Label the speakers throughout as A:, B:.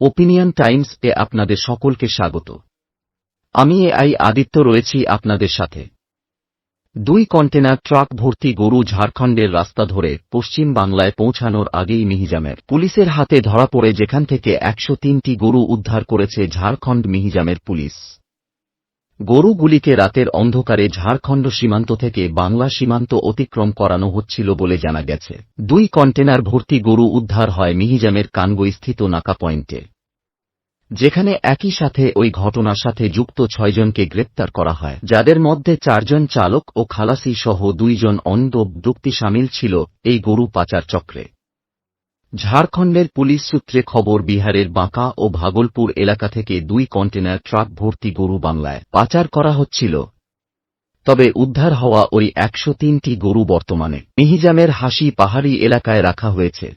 A: Opinion Times এ আপনাদের সকলকে স্বাগত। আমি এ আই আদিত্য রয়েছি আপনাদের সাথে। দুই কন্টেনার ট্রাক ভর্তি গরু ঝাড়খণ্ডের রাস্তা ধরে পশ্চিম বাংলায় পৌঁছানোর আগেই মিহিজামের। পুলিশের হাতে ধরা পড়ে যেখান থেকে একশো তিনটি গরু উদ্ধার করেছে ঝাড়খণ্ড মিহিজামের পুলিশ। গরুগুলিকে রাতের অন্ধকারে ঝাড়খণ্ড সীমান্ত থেকে বাংলা সীমান্ত অতিক্রম করানো হচ্ছিল বলে জানা গেছে। দুই কন্টেনার ভর্তি গরু উদ্ধার হয় মিহিজামের কানগইস্থিত নাকা পয়েন্টে। যেখানে একই সাথে ওই ঘটনার সাথে যুক্ত ছয়জনকে গ্রেপ্তার করা হয়। যাদের মধ্যে চারজন চালক ও খালাসি সহ দুইজন অন্ধ ব্যক্তি সামিল ছিল, এই গরু পাচার চক্রে। ঝাড়খণ্ডের পুলিশ সূত্রে খবর, বিহারের বাঁকা ও ভাগলপুর এলাকা থেকে দুই কন্টেনার ট্রাক ভর্তি গরু বাংলায় পাচার করা হচ্ছিল। তবে উদ্ধার হওয়া ওই একশো তিনটি গরু বর্তমানে মিহিজামের হাসি পাহাড়ি এলাকায় রাখা হয়েছে।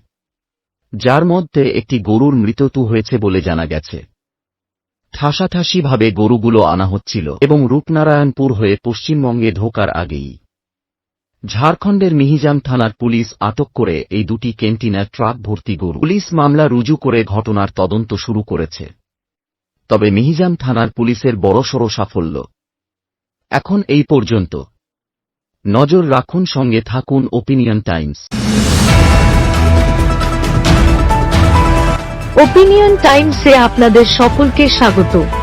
A: যার মধ্যে একটি গরুর মৃত্যু হয়েছে বলে জানা গেছে। ঠাসাঠাসিভাবে গরুগুলো আনা হচ্ছিল এবং রূপনারায়ণপুর হয়ে পশ্চিমবঙ্গে ঢোকার আগেই। ঝাড়খণ্ডের মিহিজাম থানার পুলিশ আটক করে এই দুটি ক্যান্টিনার ট্রাক ভর্তি গরু। পুলিশ মামলা রুজু করে ঘটনার তদন্ত শুরু করেছে। তবে মিহিজাম থানার পুলিশের বড়সড় সাফল্য। এখন এই পর্যন্ত। নজর রাখুন, সঙ্গে থাকুন ওপিনিয়ন টাইমস
B: ওপিনিয়ন টাইমসে আপনাদের সকলকে স্বাগত।